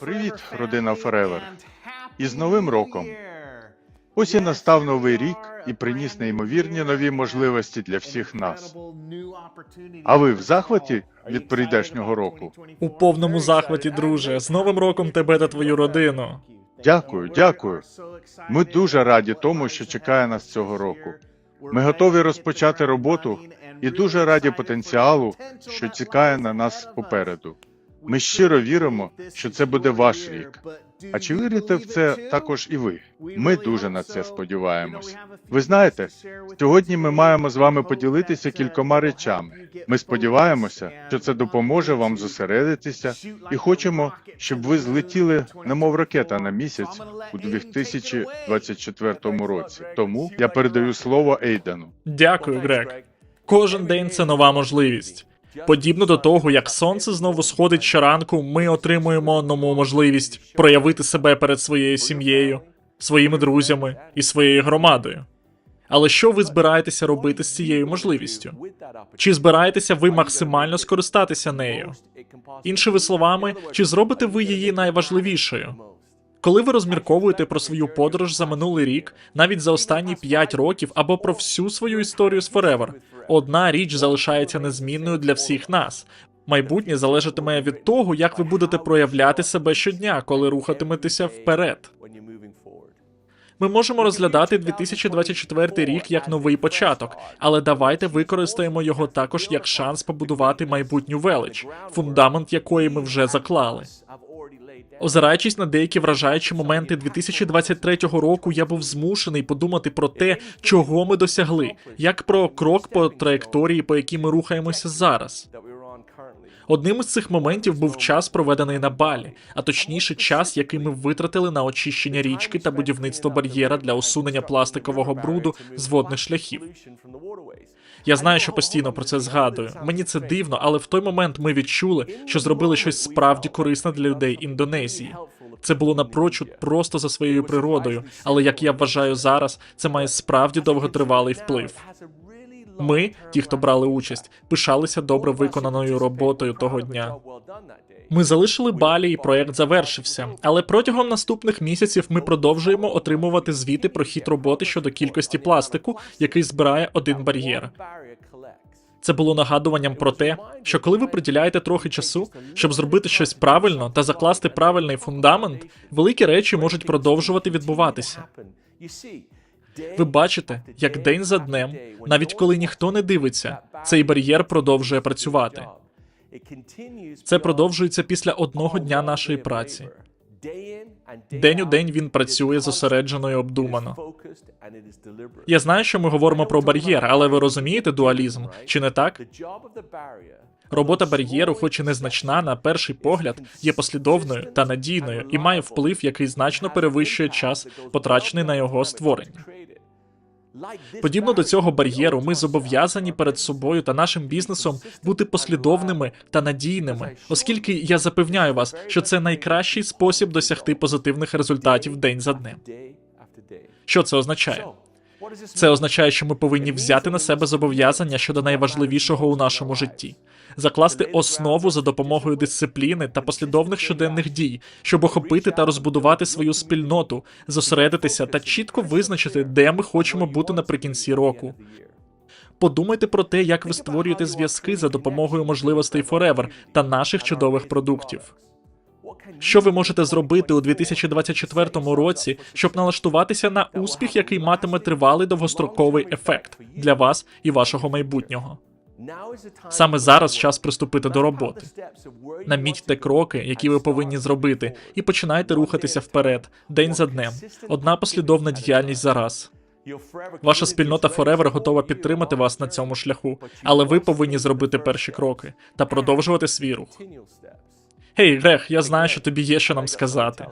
Привіт, родина Форевер. І з Новим роком. Ось і настав новий рік і приніс неймовірні нові можливості для всіх нас. А ви в захваті від прийдешнього року? У повному захваті, друже. З Новим роком тебе та твою родину. Дякую, дякую. Ми дуже раді тому, що чекає нас цього року. Ми готові розпочати роботу і дуже раді потенціалу, що чекає на нас попереду. Ми щиро віримо, що це буде ваш рік. А чи вірите в це також і ви? Ми дуже на це сподіваємось. Ви знаєте, сьогодні ми маємо з вами поділитися кількома речами. Ми сподіваємося, що це допоможе вам зосередитися, і хочемо, щоб ви злетіли, немов ракета на місяць у 2024 році. Тому я передаю слово Ейдену. Дякую, Грег. Кожен день це нова можливість. Подібно до того, як сонце знову сходить щоранку, ми отримуємо нову можливість проявити себе перед своєю сім'єю, своїми друзями і своєю громадою. Але що ви збираєтеся робити з цією можливістю? Чи збираєтеся ви максимально скористатися нею? Іншими словами, чи зробите ви її найважливішою? Коли ви розмірковуєте про свою подорож за минулий рік, навіть за останні 5 років або про всю свою історію з Forever, одна річ залишається незмінною для всіх нас. Майбутнє залежатиме від того, як ви будете проявляти себе щодня, коли рухатиметеся вперед. Ми можемо розглядати 2024 рік як новий початок, але давайте використаємо його також як шанс побудувати майбутню велич, фундамент якої ми вже заклали. Озираючись на деякі вражаючі моменти 2023 року, я був змушений подумати про те, чого ми досягли, як про крок по траєкторії, по якій ми рухаємося зараз. Одним із цих моментів був час, проведений на балі, а точніше, час, який ми витратили на очищення річки та будівництво бар'єра для усунення пластикового бруду з водних шляхів. Я знаю, що постійно про це згадую. Мені це дивно, але в той момент ми відчули, що зробили щось справді корисне для людей Індонезії. Це було напрочуд просто за своєю природою, але як я вважаю зараз, це має справді довготривалий вплив. Ми, ті, хто брали участь, пишалися добре виконаною роботою того дня. Ми залишили балі, і проект завершився. Але протягом наступних місяців ми продовжуємо отримувати звіти про хід роботи щодо кількості пластику, який збирає один бар'єр. Це було нагадуванням про те, що коли ви приділяєте трохи часу, щоб зробити щось правильно та закласти правильний фундамент, великі речі можуть продовжувати відбуватися. Ви бачите, як день за днем, навіть коли ніхто не дивиться, цей бар'єр продовжує працювати. Це продовжується після одного дня нашої праці. День у день він працює зосереджено і обдумано. Я знаю, що ми говоримо про бар'єр, але ви розумієте дуалізм, чи не так? Робота бар'єру, хоч і незначна, на перший погляд, є послідовною та надійною і має вплив, який значно перевищує час, потрачений на його створення. Подібно до цього бар'єру, ми зобов'язані перед собою та нашим бізнесом бути послідовними та надійними, оскільки я запевняю вас, що це найкращий спосіб досягти позитивних результатів день за днем. Що це означає? Це означає, що ми повинні взяти на себе зобов'язання щодо найважливішого у нашому житті, закласти основу за допомогою дисципліни та послідовних щоденних дій, щоб охопити та розбудувати свою спільноту, зосередитися та чітко визначити, де ми хочемо бути наприкінці року. Подумайте про те, як ви створюєте зв'язки за допомогою можливостей Forever та наших чудових продуктів. Що ви можете зробити у 2024 році, щоб налаштуватися на успіх, який матиме тривалий довгостроковий ефект для вас і вашого майбутнього? Саме зараз час приступити до роботи. Намітьте кроки, які ви повинні зробити, і починайте рухатися вперед, день за днем. Одна послідовна діяльність за раз. Ваша спільнота Forever готова підтримати вас на цьому шляху, але ви повинні зробити перші кроки та продовжувати свій рух. Гей, Грег, я знаю, що тобі є що нам сказати.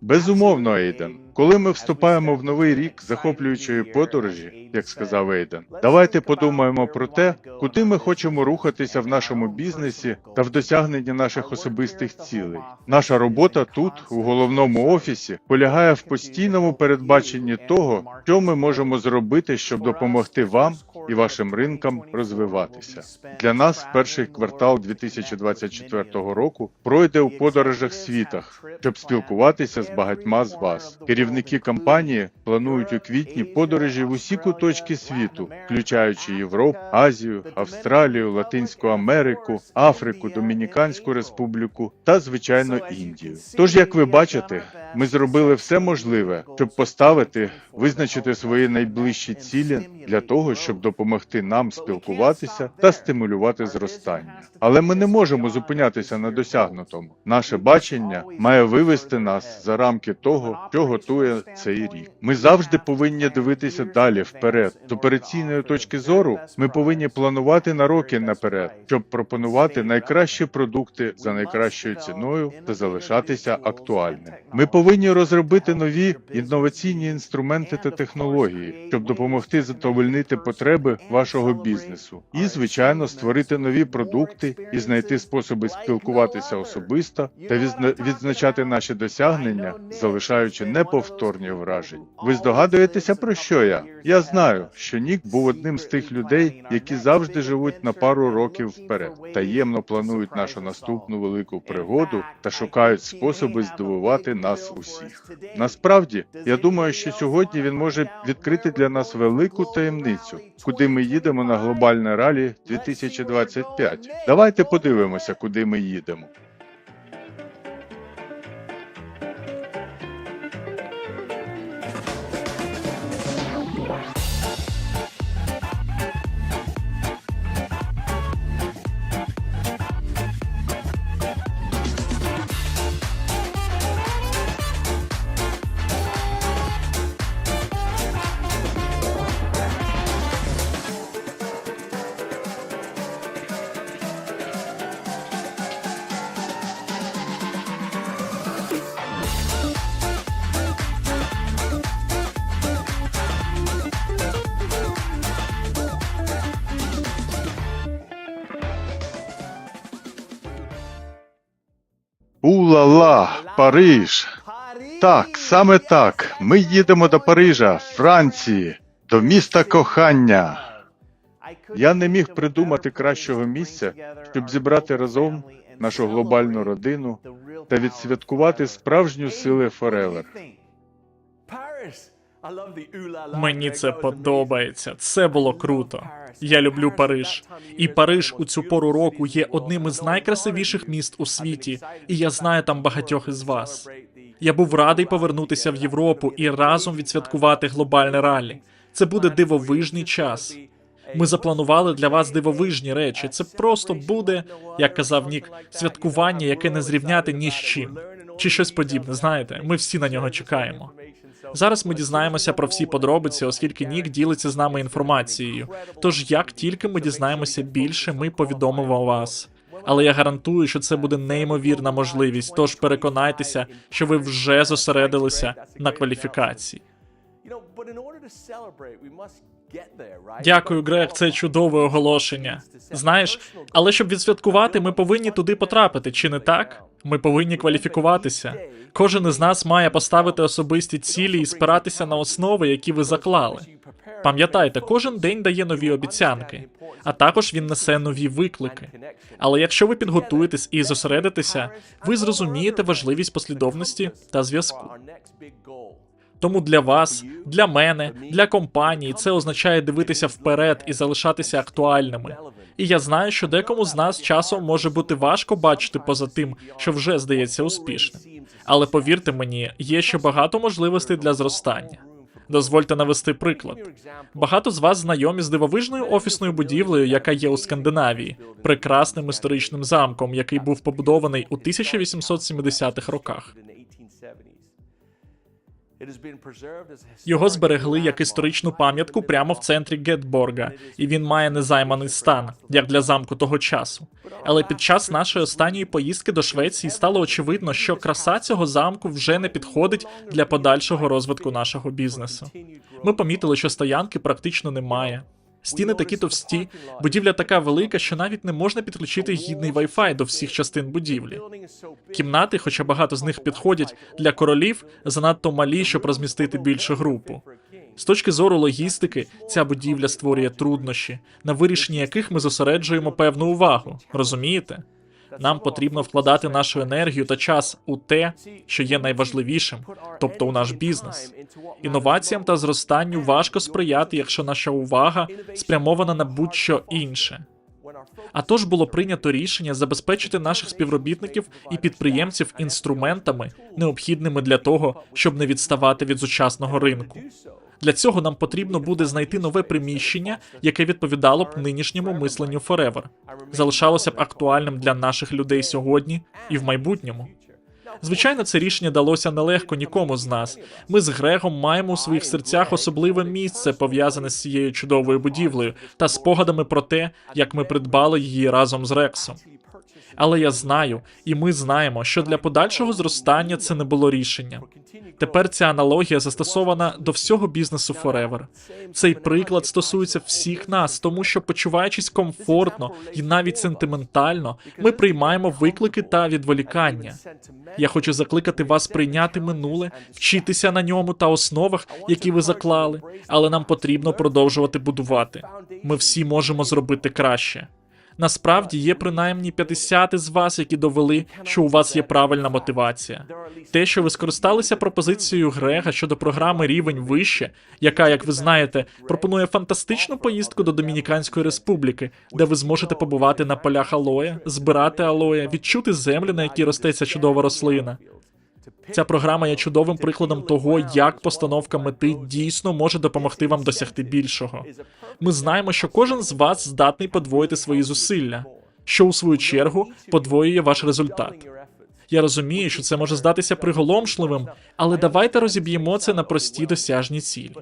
Безумовно, Ейден. Коли ми вступаємо в новий рік захоплюючої подорожі, як сказав Ейден, давайте подумаємо про те, куди ми хочемо рухатися в нашому бізнесі та в досягненні наших особистих цілей. Наша робота тут, у головному офісі, полягає в постійному передбаченні того, що ми можемо зробити, щоб допомогти вам і вашим ринкам розвиватися. Для нас перший квартал 2024 року пройде у подорожах світах, щоб спілкуватися з багатьма з вас. Керівники компанії планують у квітні подорожі в усі куточки світу, включаючи Європу, Азію, Австралію, Латинську Америку, Африку, Домініканську Республіку та, звичайно, Індію. Тож, як ви бачите, ми зробили все можливе, щоб поставити, визначити свої найближчі цілі для того, щоб допомогти нам спілкуватися та стимулювати зростання. Але ми не можемо зупинятися на досягнутому. Наше бачення має вивести нас за рамки того, що готує цей рік. Ми завжди повинні дивитися далі вперед. З операційної точки зору ми повинні планувати на роки наперед, щоб пропонувати найкращі продукти за найкращою ціною та залишатися актуальним. Ми повинні розробити нові інноваційні інструменти та технології, щоб допомогти задовольнити потреби вашого бізнесу, і звичайно створити нові продукти і знайти способи спілкуватися особисто та відзна- відзначати наші досягнення, залишаючи неповторні враження. Ви здогадуєтеся про що я? Я знаю, що Нік був одним з тих людей, які завжди живуть на пару років вперед, таємно планують нашу наступну велику пригоду та шукають способи здивувати нас усіх. Насправді, я думаю, що сьогодні він може відкрити для нас велику таємницю, куди ми їдемо на глобальне ралі 2025. Давайте подивимося, куди ми їдемо. Ула-ла, Париж! Так, саме так. Ми їдемо до Парижа, Франції, до міста кохання. Я не міг придумати кращого місця, щоб зібрати разом нашу глобальну родину та відсвяткувати справжню сили Форевер. Мені це подобається. Це було круто. Я люблю Париж. І Париж у цю пору року є одним із найкрасивіших міст у світі, і я знаю там багатьох із вас. Я був радий повернутися в Європу і разом відсвяткувати глобальне ралі. Це буде дивовижний час. Ми запланували для вас дивовижні речі. Це просто буде, як казав Нік, святкування, яке не зрівняти ні з чим. Чи щось подібне, знаєте, ми всі на нього чекаємо. Зараз ми дізнаємося про всі подробиці, оскільки Нік ділиться з нами інформацією. Тож, як тільки ми дізнаємося більше, ми повідомимо вас. Але я гарантую, що це буде неймовірна можливість. Тож переконайтеся, що ви вже зосередилися на кваліфікації. Дякую, Грег. Це чудове оголошення. Знаєш, але щоб відсвяткувати, ми повинні туди потрапити, чи не так? Ми повинні кваліфікуватися. Кожен із нас має поставити особисті цілі і спиратися на основи, які ви заклали. Пам'ятайте, кожен день дає нові обіцянки, а також він несе нові виклики. Але якщо ви підготуєтесь і зосередитеся, ви зрозумієте важливість послідовності та зв'язку. Тому для вас, для мене, для компанії це означає дивитися вперед і залишатися актуальними. І я знаю, що декому з нас часом може бути важко бачити поза тим, що вже здається успішним. Але повірте мені, є ще багато можливостей для зростання. Дозвольте навести приклад. Багато з вас знайомі з дивовижною офісною будівлею, яка є у Скандинавії, прекрасним історичним замком, який був побудований у 1870-х роках. Його зберегли як історичну пам'ятку прямо в центрі Гетборга, і він має незайманий стан, як для замку того часу. Але під час нашої останньої поїздки до Швеції стало очевидно, що краса цього замку вже не підходить для подальшого розвитку нашого бізнесу. Ми помітили, що стоянки практично немає. Стіни такі товсті, будівля така велика, що навіть не можна підключити гідний Wi-Fi до всіх частин будівлі. Кімнати, хоча багато з них підходять для королів, занадто малі, щоб розмістити більшу групу. З точки зору логістики, ця будівля створює труднощі, на вирішенні яких ми зосереджуємо певну увагу. Розумієте? Нам потрібно вкладати нашу енергію та час у те, що є найважливішим, тобто у наш бізнес. Інноваціям та зростанню важко сприяти, якщо наша увага спрямована на будь-що інше. А тож було прийнято рішення забезпечити наших співробітників і підприємців інструментами, необхідними для того, щоб не відставати від сучасного ринку. Для цього нам потрібно буде знайти нове приміщення, яке відповідало б нинішньому мисленню Forever, залишалося б актуальним для наших людей сьогодні і в майбутньому. Звичайно, це рішення далося нелегко нікому з нас. Ми з Грегом маємо у своїх серцях особливе місце, пов'язане з цією чудовою будівлею, та спогадами про те, як ми придбали її разом з Рексом. Але я знаю, і ми знаємо, що для подальшого зростання це не було рішення. Тепер ця аналогія застосована до всього бізнесу Forever. Цей приклад стосується всіх нас, тому що, почуваючись комфортно і навіть сентиментально, ми приймаємо виклики та відволікання. Я хочу закликати вас прийняти минуле, вчитися на ньому та основах, які ви заклали, але нам потрібно продовжувати будувати. Ми всі можемо зробити краще. Насправді є принаймні 50 із вас, які довели, що у вас є правильна мотивація. Те, що ви скористалися пропозицією Грега щодо програми Рівень вище, яка, як ви знаєте, пропонує фантастичну поїздку до Домініканської республіки, де ви зможете побувати на полях алоя, збирати алоя, відчути землю, на якій росте ця чудова рослина. Ця програма є чудовим прикладом того, як постановка мети дійсно може допомогти вам досягти більшого. Ми знаємо, що кожен з вас здатний подвоїти свої зусилля, що у свою чергу подвоює ваш результат. Я розумію, що це може здатися приголомшливим, але давайте розіб'ємо це на прості досяжні цілі.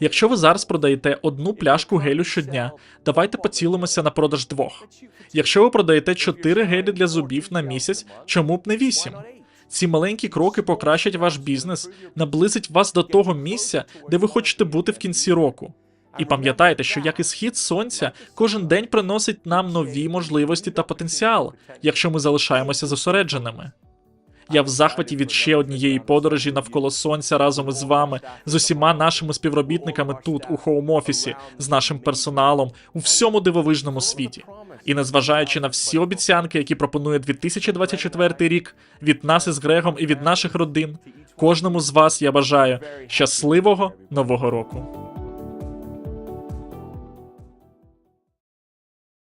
Якщо ви зараз продаєте одну пляшку гелю щодня, давайте поцілимося на продаж двох. Якщо ви продаєте чотири гелі для зубів на місяць, чому б не вісім? Ці маленькі кроки покращать ваш бізнес, наблизить вас до того місця, де ви хочете бути в кінці року. І пам'ятайте, що як і схід сонця, кожен день приносить нам нові можливості та потенціал, якщо ми залишаємося зосередженими. Я в захваті від ще однієї подорожі навколо сонця разом із вами, з усіма нашими співробітниками тут, у хоум-офісі, з нашим персоналом, у всьому дивовижному світі. І незважаючи на всі обіцянки, які пропонує 2024 рік, від нас із Грегом і від наших родин, кожному з вас я бажаю щасливого нового року.